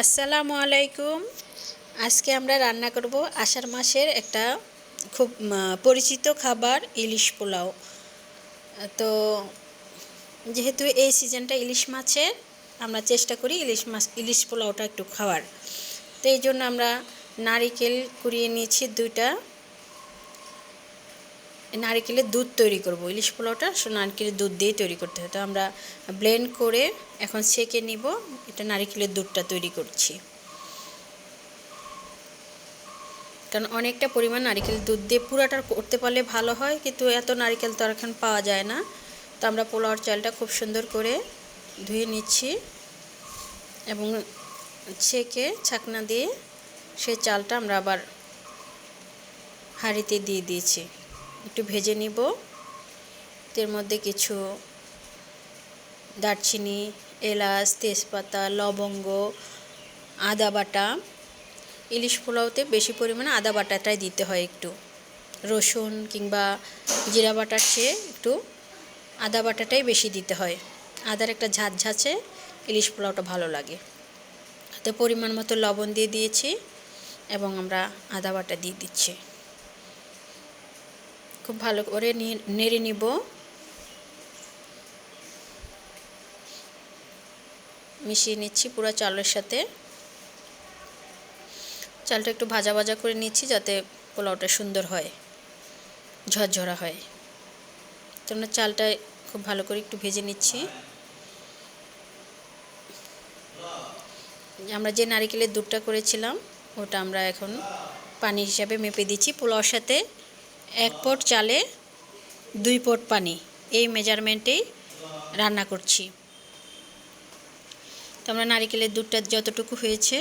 আসসালামু আলাইকুম। আজকে আমরা রান্না করব আষাঢ় মাসের একটা খুব পরিচিত খাবার ইলিশ পোলাও। তো যেহেতু এই সিজনটা ইলিশ মাছের, আমরা চেষ্টা করি ইলিশ মাছ, ইলিশ পোলাওটা একটু খাওয়ার। তো এই জন্য আমরা নারিকেল কুড়িয়ে নিয়েছি দুইটা। নারকেলের দুধ তৈরি করব। ইলিশ পোলাওটা নারকেলের দুধ দিয়ে তৈরি করতে হয়। তো আমরা ব্লেন্ড করে এখন সেকে নিব। এটা নারকেলের দুধটা তৈরি করছি। কারণ অনেকটা পরিমাণ নারকেল দুধ দিয়ে পুরাটা করতে পারলে ভালো হয়, কিন্তু এত নারকেল তো এখন পাওয়া যায় না। তো আমরা পোলাওর চালটা খুব সুন্দর করে ধুয়ে নিচ্ছি এবং ছেঁকে ছাকনা দিয়ে সেই চালটা আমরা আবার হাঁড়িতে দিয়ে দিয়েছি। একটু ভেজে নিব। এর মধ্যে কিছু দারচিনি, এলাচ, তেজপাতা, লবঙ্গ, আদা বাটা। ইলিশ পোলাওতে বেশি পরিমাণে আদা বাটাটাই দিতে হয় একটু। রসুন কিংবা জিরা বাটার চেয়ে একটু আদা বাটাটাই বেশি দিতে হয়। আদার একটা ঝাঁঝ ঝাঁচে ইলিশ পোলাওটা ভালো লাগে। তো পরিমাণ মতো লবণ দিয়ে দিয়েছি এবং আমরা আদা বাটা দিয়ে দিচ্ছি। খুব ভালো করে নেড়ে নিব। মিশিয়ে নিচ্ছি পুরো চালের সাথে। চালটা একটু ভাজা ভাজা করে নিচ্ছি যাতে পোলাওটা সুন্দর হয়, ঝরঝরা হয়। তো আমরা চালটা খুব ভালো করে একটু ভেজে নিচ্ছি। আমরা যে নারিকেলের দুধটা করেছিলাম, ওটা আমরা এখন পানি হিসাবে মেপে দিচ্ছি পোলাওর সাথে। এক পট চালে, দুই পট পানি। এই মেজারমেন্টেই রান্না করছি। তো আমরা নারিকেলের দুধটা যতটুকু হয়েছে,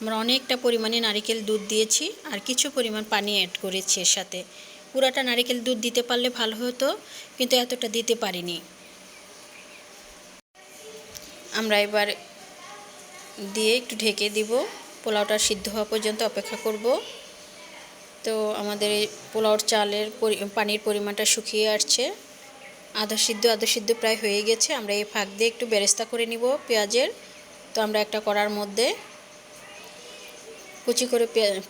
আমরা অনেকটা পরিমাণে নারিকেল দুধ দিয়েছি আর কিছু পরিমাণ পানি অ্যাড করেছি এর সাথে। পুরাটা নারিকেল দুধ দিতে পারলে ভালো হতো, কিন্তু এতটা দিতে পারিনি। আমরা এবার দিয়ে একটু ঢেকে দিব। পোলাওটা সিদ্ধ হওয়া পর্যন্ত অপেক্ষা করব। তো আমাদের এই পোলাওর চালের পানির পরিমাণটা শুকিয়ে আসছে। আধা সিদ্ধ আধা সিদ্ধ প্রায় হয়ে গেছে। আমরা এই ফাঁক দিয়ে একটু বেরেস্তা করে নিব পেঁয়াজের। তো আমরা একটা করার মধ্যে কুচি করে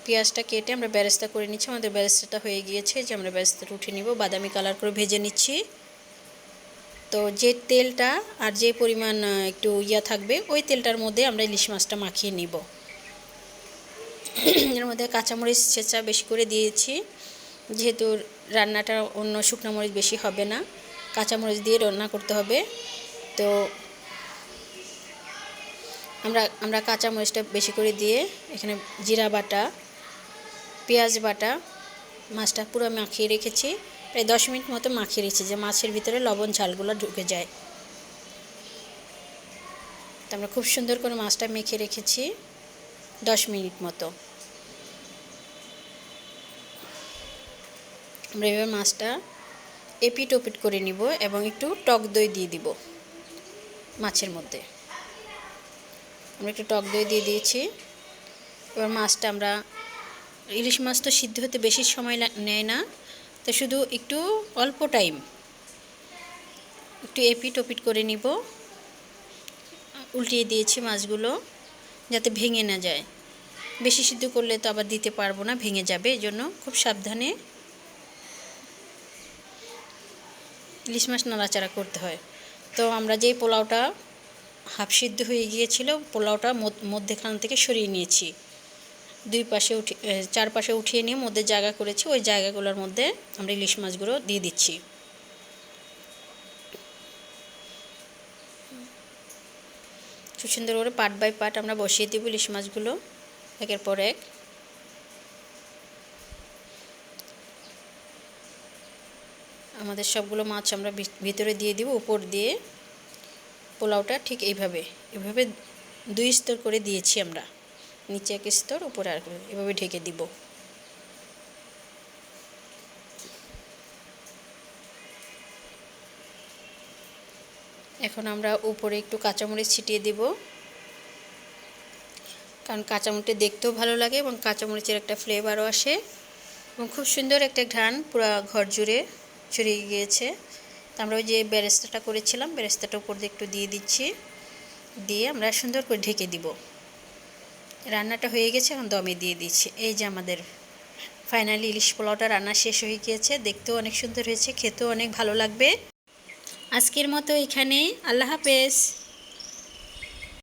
পেঁয়াজটা কেটে আমরা ব্যারেস্তা করে নিচ্ছি। আমাদের ব্যারেস্তাটা হয়ে গিয়েছে যে আমরা বেরেস্তাটা উঠে নিব। বাদামি কালার করে ভেজে নিচ্ছি। তো যে তেলটা আর যে পরিমাণ একটু ইয়া থাকবে, ওই তেলটার মধ্যে আমরা ইলিশ মাছটা মাখিয়ে নিব। এর মধ্যে কাঁচামরিচ ছেঁচা বেশি করে দিয়েছি। যেহেতু রান্নাটা অন্য শুকনো মরিচ বেশি হবে না, কাঁচামরিচ দিয়ে রান্না করতে হবে। তো আমরা আমরা কাঁচামরিচটা বেশি করে দিয়ে এখানে জিরা বাটা, পেঁয়াজ বাটা, মাছটা পুরো মাখিয়ে রেখেছি। প্রায় দশ মিনিট মতো মাখিয়ে রেখেছি যে মাছের ভিতরে লবণ ঝালগুলো ঢুকে যায়। তো আমরা খুব সুন্দর করে মাছটা মেখে রেখেছি দশ মিনিট মতো। আমরা এবার মাছটা এপিট ওপিট করে নিব এবং একটু টক দই দিয়ে দিব মাছের মধ্যে। আমরা একটু টক দই দিয়ে দিয়েছি। এবার মাছটা আমরা, ইলিশ মাছ তো সিদ্ধ হতে বেশি সময় নেয় না, তো শুধু একটু অল্প টাইম একটু এপিট ওপিট করে নিব। উল্টিয়ে দিয়েছি মাছগুলো যাতে ভেঙে না যায়। বেশি সিদ্ধ করলে তো আবার দিতে পারব না, ভেঙে যাবে এই জন্য খুব সাবধানে ইলিশ মাছ নাড়াচাড়া করতে হয়। তো আমরা যেই পোলাওটা হাফ সিদ্ধ হয়ে গিয়েছিল, পোলাওটা মধ্যেখান থেকে সরিয়ে নিয়েছি। দুই পাশে উঠে চারপাশে উঠিয়ে নিয়ে মধ্যে জায়গা করেছি, ওই জায়গাগুলোর মধ্যে আমরা ইলিশ মাছগুলো দিয়ে দিচ্ছি। খুব সুন্দর করে পার্ট বাই পার্ট আমরা বসিয়ে দেবো ইলিশ মাছগুলো, একের পর এক। আমাদের সবগুলো মাছ আমরা ভিতরে দিয়ে দিব, উপর দিয়ে। পোলাওটা ঠিক এইভাবে, এভাবে দুই স্তর করে দিয়েছি আমরা। নিচে এক স্তর, উপরে আর এভাবে ঢেকে দিব। এখন আমরা উপরে একটু কাঁচামরিচ ছিটিয়ে দিব। কারণ কাঁচামরিচটা দেখতেও ভালো লাগে এবং কাঁচামরিচের একটা ফ্লেভারও আসে এবং খুব সুন্দর একটা ঘ্রাণ পুরো ঘর জুড়ে ছড়িয়ে গিয়েছে। তো আমরা ওই যে বেরেস্তাটা করেছিলাম বেরেস্তাটা উপর দিয়ে একটু দিয়ে দিচ্ছি। দিয়ে আমরা সুন্দর করে ঢেকে দিব। রান্নাটা হয়ে গেছে, এখন দমে দিয়ে দিচ্ছি। এই যে আমাদের ফাইনালি ইলিশ পোলাওটা রান্না শেষ হয়ে গিয়েছে। দেখতেও অনেক সুন্দর হয়েছে, খেতেও অনেক ভালো লাগবে। আজকের মতো এখানে আল্লাহ হাফেজ।